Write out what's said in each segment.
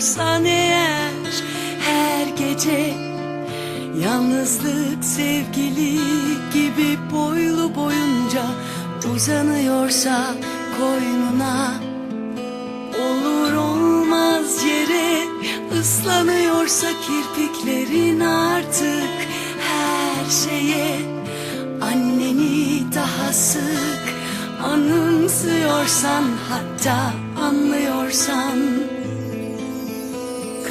uyanıyorsan eğer her gece Yalnızlık sevgili gibi boylu boyunca uzanıyorsa koynuna Olur olmaz yere ıslanıyorsa kirpiklerin artık her şeye Anneni daha sık anımsıyorsan hatta anlıyorsan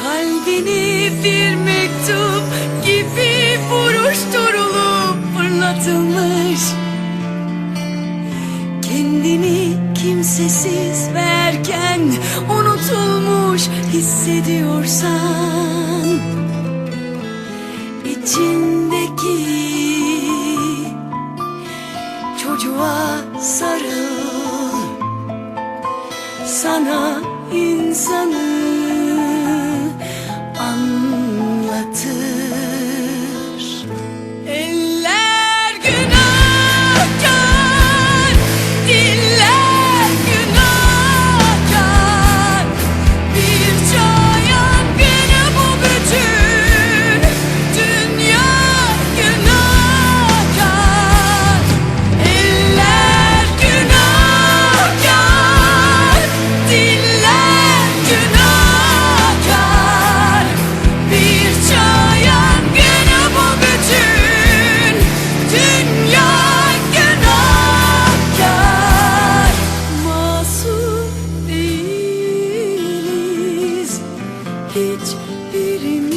Kalbini bir mektup gibi buruşturulup fırlatılmış. Kendini kimsesiz verken unutulmuş hissediyorsan içindeki çocuğa sarıl. Sana insanı hiçbirimiz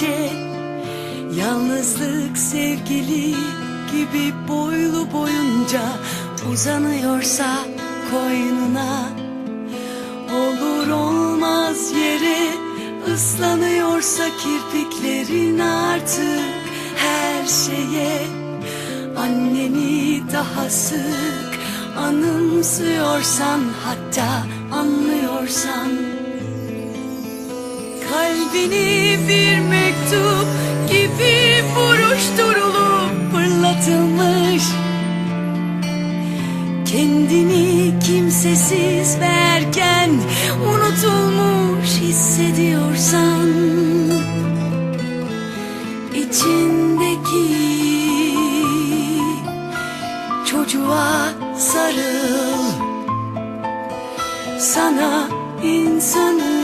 gece. Yalnızlık sevgili gibi boylu boyunca uzanıyorsa koynuna. Olur olmaz yere ıslanıyorsa kirpiklerin artık her şeye. Anneni daha sık anımsıyorsan hatta anlıyorsan Kalbini bir mektup gibi buruşturulup fırlatılmış. Kendini kimsesiz verken unutulmuş hissediyorsan içindeki çocuğa sarıl. Sana insanı